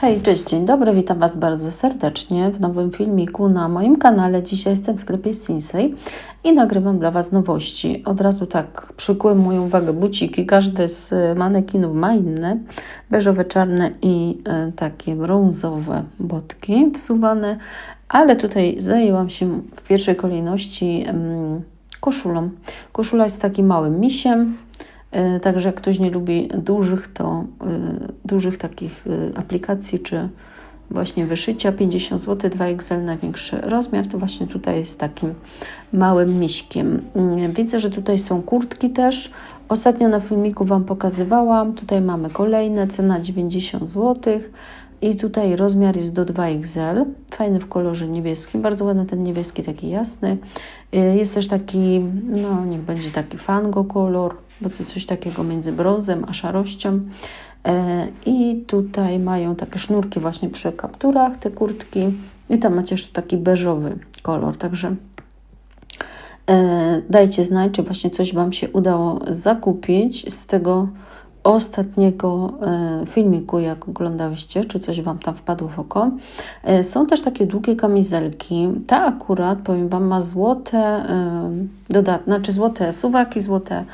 Hej, cześć, dzień dobry, witam Was bardzo serdecznie w nowym filmiku na moim kanale. Dzisiaj jestem w sklepie Sinsei i nagrywam dla Was nowości. Od razu tak przykuły moją uwagę buciki. Każdy z manekinów ma inne, beżowe, czarne i e, takie brązowe botki wsuwane, ale tutaj zajęłam się w pierwszej kolejności mm, koszulą. Koszula jest takim małym misiem, Także jak ktoś nie lubi dużych, to y, dużych takich y, aplikacji czy właśnie wyszycia 50 zł, 2XL największy rozmiar, to właśnie tutaj jest takim małym miśkiem. Mm, Widzę, że tutaj są kurtki też. Ostatnio na filmiku Wam pokazywałam. Tutaj mamy kolejne, cena 90 zł. I tutaj rozmiar jest do 2XL, fajny w kolorze niebieskim, bardzo ładny ten niebieski, taki jasny. Y, Jest też taki, no niech będzie taki fango kolor, bo to coś takiego między brązem a szarością. E, I tutaj mają takie sznurki właśnie przy kapturach, te kurtki. I tam macie jeszcze taki beżowy kolor, także e, dajcie znać, czy właśnie coś Wam się udało zakupić z tego ostatniego e, filmiku, jak oglądałyście, czy coś Wam tam wpadło w oko. E, Są też takie długie kamizelki. Ta akurat, powiem Wam, ma złote e, dodatne, znaczy złote suwaki, złote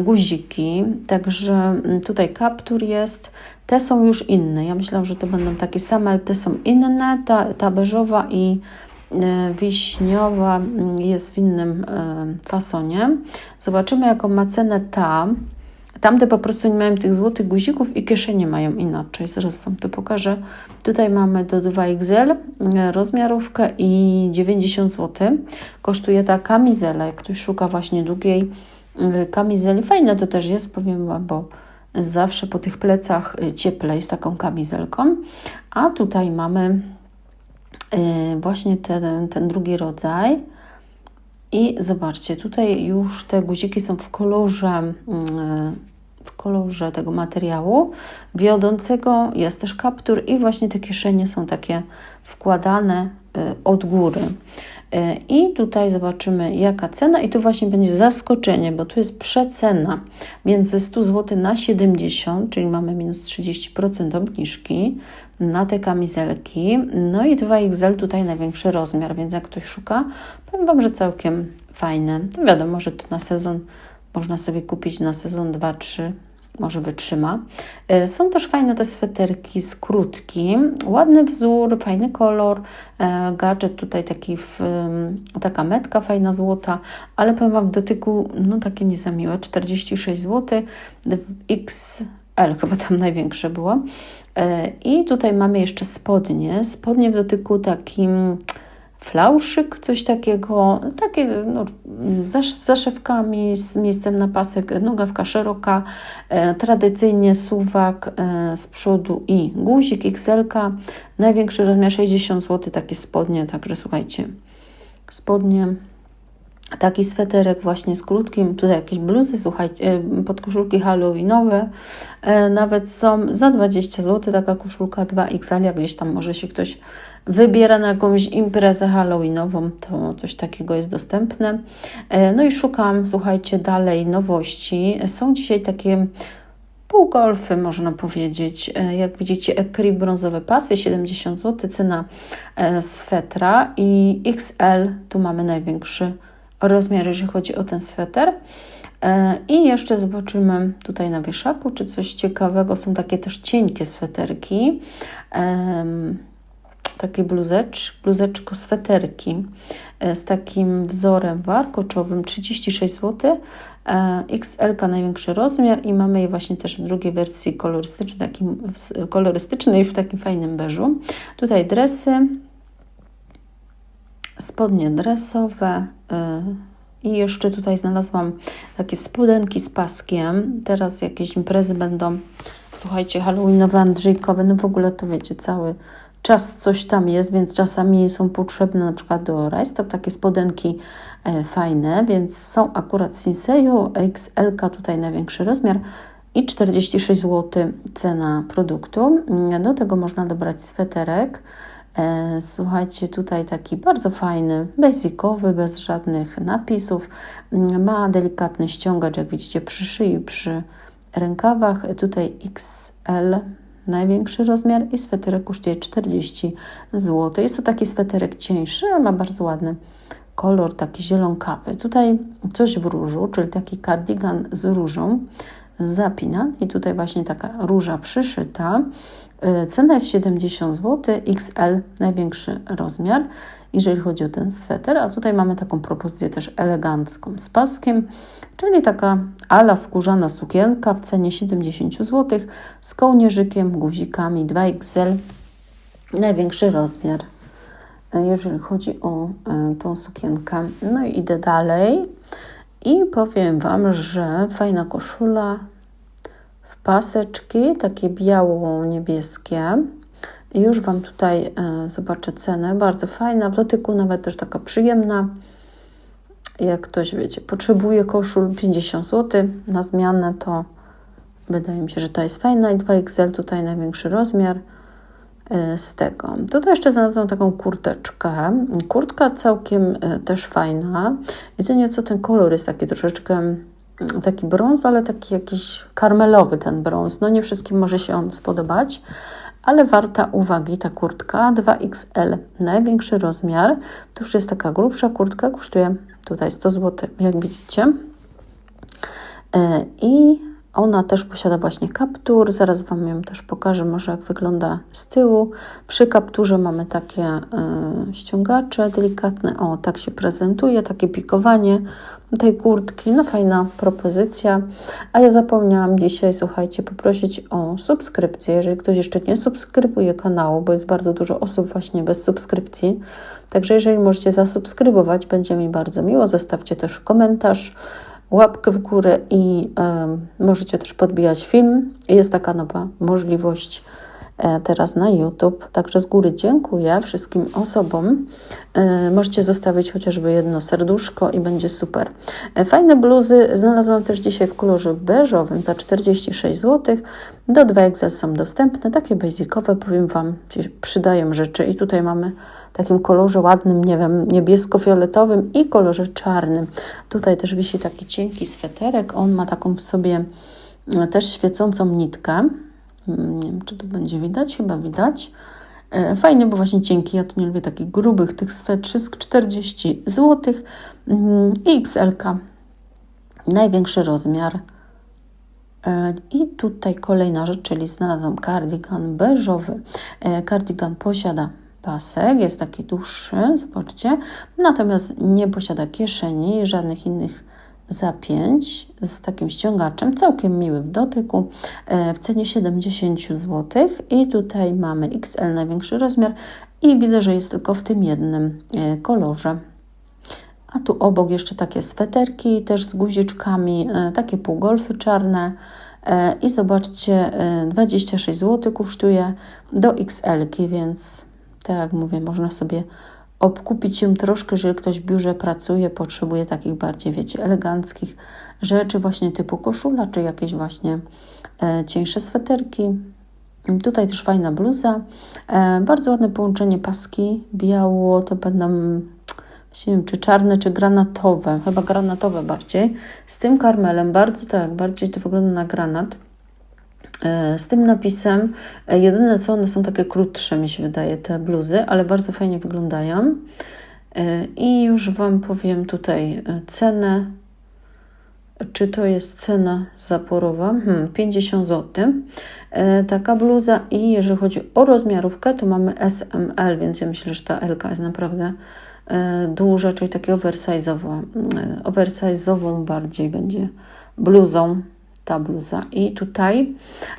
guziki, także mm, tutaj kaptur jest. Te są już inne. Ja myślałam, że to będą takie same, ale te są inne. Ta, ta beżowa i wiśniowa mm, jest w innym fasonie. Zobaczymy, jaką ma cenę ta. Tamte po prostu nie mają tych złotych guzików i kieszenie mają inaczej. Zaraz Wam to pokażę. Tutaj mamy do 2XL e, rozmiarówkę i 90 zł. Kosztuje ta kamizela. Jak ktoś szuka właśnie długiej e, kamizeli, fajne to też jest, powiem Wam, bo zawsze po tych plecach e, cieplej z taką kamizelką. A tutaj mamy właśnie ten, ten drugi rodzaj. I zobaczcie, tutaj już te guziki są w kolorze, mm, w kolorze tego materiału wiodącego. Jest też kaptur i właśnie te kieszenie są takie wkładane y, od góry. Y, I tutaj zobaczymy jaka cena i tu właśnie będzie zaskoczenie, bo tu jest przecena między 100 zł na 70, czyli mamy minus 30% obniżki na te kamizelki. No i 2XL tutaj największy rozmiar, więc jak ktoś szuka, powiem Wam, że całkiem fajne. To wiadomo, że to na sezon można sobie kupić na sezon 2-3 może wytrzyma. E, Są też fajne te sweterki z krótki, ładny wzór, fajny kolor, e, gadżet tutaj taki, w, taka metka fajna złota, ale powiem Wam w dotyku, no takie nie za miłe, 46 zł, XL chyba tam największe było. E, I tutaj mamy jeszcze spodnie, spodnie w dotyku takim flauszyk, coś takiego, takie no, z zaszewkami, z miejscem na pasek, nogawka szeroka, e, tradycyjnie suwak e, z przodu i guzik XL, największy rozmiar 60 zł, takie spodnie, także słuchajcie, spodnie taki sweterek właśnie z krótkim, tutaj jakieś bluzy, słuchajcie, e, podkoszulki halloweenowe, e, nawet są za 20 zł, taka koszulka 2XL, jak gdzieś tam może się ktoś wybiera na jakąś imprezę halloweenową, to coś takiego jest dostępne. E, No i szukam, słuchajcie, dalej nowości. Są dzisiaj takie półgolfy, można powiedzieć. Jak widzicie, ekryw brązowe pasy, 70 zł, cena swetra i XL, tu mamy największy rozmiar, jeżeli chodzi o ten sweter. E, I jeszcze zobaczymy tutaj na wieszaku, czy coś ciekawego. Są takie też cienkie sweterki. Takie bluzecz, bluzeczko sweterki e, z takim wzorem warkoczowym 36 zł. XL największy rozmiar i mamy je właśnie też w drugiej wersji kolorystycznej, takim, kolorystycznej w takim fajnym beżu. Tutaj dresy, spodnie dresowe. y, I jeszcze tutaj znalazłam takie spodenki z paskiem. Teraz jakieś imprezy będą, słuchajcie, halloweenowe, andrzejkowe, no w ogóle to wiecie, cały czas coś tam jest, więc czasami są potrzebne na przykład do rajstop takie spodenki e, fajne, więc są akurat w Sinseju, XL tutaj największy rozmiar i 46 zł cena produktu. Do tego można dobrać sweterek. E, Słuchajcie, tutaj taki bardzo fajny, basicowy, bez żadnych napisów. Mm, Ma delikatny ściągacz, jak widzicie, przy szyi, przy rękawach. Tutaj XL największy rozmiar i sweterek kosztuje 40 zł. Jest to taki sweterek cieńszy, ale ma bardzo ładny kolor, taki zielonkawy. Tutaj coś w różu, czyli taki kardigan z różą zapina i tutaj właśnie taka róża przyszyta. Y, cena jest 70 zł, XL największy rozmiar, jeżeli chodzi o ten sweter. A tutaj mamy taką propozycję też elegancką z paskiem, czyli taka ala skórzana sukienka w cenie 70 zł z kołnierzykiem, guzikami 2XL, największy rozmiar, y, jeżeli chodzi o y, tą sukienkę. No i idę dalej. I powiem Wam, że fajna koszula paseczki, takie biało-niebieskie. Już Wam tutaj e, zobaczę cenę. Bardzo fajna, w dotyku nawet też taka przyjemna. Jak ktoś, wiecie, potrzebuje koszul 50 zł na zmianę, to wydaje mi się, że ta jest fajna. I 2XL tutaj największy rozmiar e, z tego. Tutaj jeszcze znalazłam taką kurteczkę. Kurtka całkiem e, też fajna. Jedynie co ten kolor jest taki troszeczkę taki brąz, ale taki jakiś karmelowy ten brąz. No nie wszystkim może się on spodobać, ale warta uwagi ta kurtka 2XL, największy rozmiar. To już jest taka grubsza kurtka, kosztuje tutaj 100 zł, jak widzicie. E, I ona też posiada właśnie kaptur. Zaraz Wam ją też pokażę, może jak wygląda z tyłu. Przy kapturze mamy takie y, ściągacze delikatne. O, tak się prezentuje, takie pikowanie tej kurtki. No fajna propozycja. A ja zapomniałam dzisiaj, słuchajcie, poprosić o subskrypcję. Jeżeli ktoś jeszcze nie subskrybuje kanału, bo jest bardzo dużo osób właśnie bez subskrypcji. Także jeżeli możecie zasubskrybować, będzie mi bardzo miło. Zostawcie też komentarz łapkę w górę i y, możecie też podbijać film. Jest taka nowa możliwość teraz na YouTube. Także z góry dziękuję wszystkim osobom. E, możecie zostawić chociażby jedno serduszko i będzie super. E, fajne bluzy znalazłam też dzisiaj w kolorze beżowym za 46 zł. Do 2XL są dostępne, takie basicowe, powiem Wam, przydają rzeczy. I tutaj mamy takim kolorze ładnym, nie wiem, niebiesko-fioletowym i kolorze czarnym. Tutaj też wisi taki cienki sweterek. On ma taką w sobie e, też świecącą nitkę. Mm, nie wiem, czy to będzie widać, chyba widać. E, fajny, bo właśnie cienki. Ja tu nie lubię takich grubych tych swetrzy 40 zł i XL. -ka. Największy rozmiar. E, I tutaj kolejna rzecz, czyli znalazłam kardigan beżowy. Kardigan posiada pasek, jest taki dłuższy, zobaczcie, natomiast nie posiada kieszeni, żadnych innych zapięć z takim ściągaczem, całkiem miły w dotyku, e, w cenie 70 zł i tutaj mamy XL największy rozmiar i widzę, że jest tylko w tym jednym e, kolorze. A tu obok jeszcze takie sweterki, też z guziczkami, e, takie półgolfy czarne. I zobaczcie, 26 zł kosztuje do XL, więc tak jak mówię, można sobie obkupić się troszkę, jeżeli ktoś w biurze pracuje, potrzebuje takich bardziej, wiecie, eleganckich rzeczy, właśnie typu koszula, czy jakieś właśnie e, cieńsze sweterki. Tutaj też fajna bluza. E, bardzo ładne połączenie paski. Biało to będą, nie wiem, czy czarne, czy granatowe. Chyba granatowe bardziej. Z tym karmelem, bardzo tak, bardziej to wygląda na granat. E, z tym napisem. E, jedyne co, one są takie krótsze, mi się wydaje, te bluzy, ale bardzo fajnie wyglądają. E, I już Wam powiem tutaj cenę. Czy to jest cena zaporowa? Hmm, 50 zł. Taka bluza i jeżeli chodzi o rozmiarówkę, to mamy SML, więc ja myślę, że ta L jest naprawdę duża, czyli takie oversize'ową, oversize'ową bardziej będzie bluzą ta bluza. I tutaj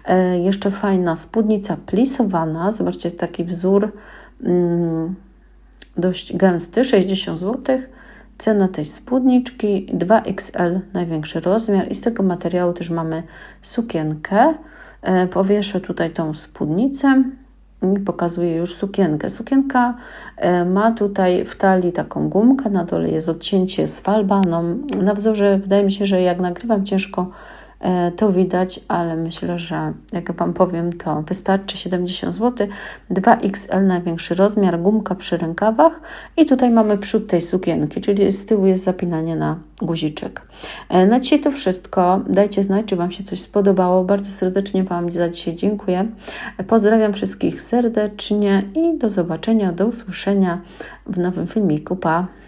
e, jeszcze fajna spódnica plisowana. Zobaczcie, taki wzór mm, dość gęsty, 60 zł. Cena tej spódniczki 2XL, największy rozmiar. I z tego materiału też mamy sukienkę. E, powieszę tutaj tą spódnicę i pokazuję już sukienkę. Sukienka e, ma tutaj w talii taką gumkę, na dole jest odcięcie z falbaną. Na wzorze wydaje mi się, że jak nagrywam ciężko to widać, ale myślę, że jak Wam powiem, to wystarczy 70 zł, 2XL największy rozmiar, gumka przy rękawach i tutaj mamy przód tej sukienki, czyli z tyłu jest zapinanie na guziczek. E, Na dzisiaj to wszystko. Dajcie znać, czy Wam się coś spodobało. Bardzo serdecznie Wam za dzisiaj dziękuję. Pozdrawiam wszystkich serdecznie i do zobaczenia, do usłyszenia w nowym filmiku. Pa!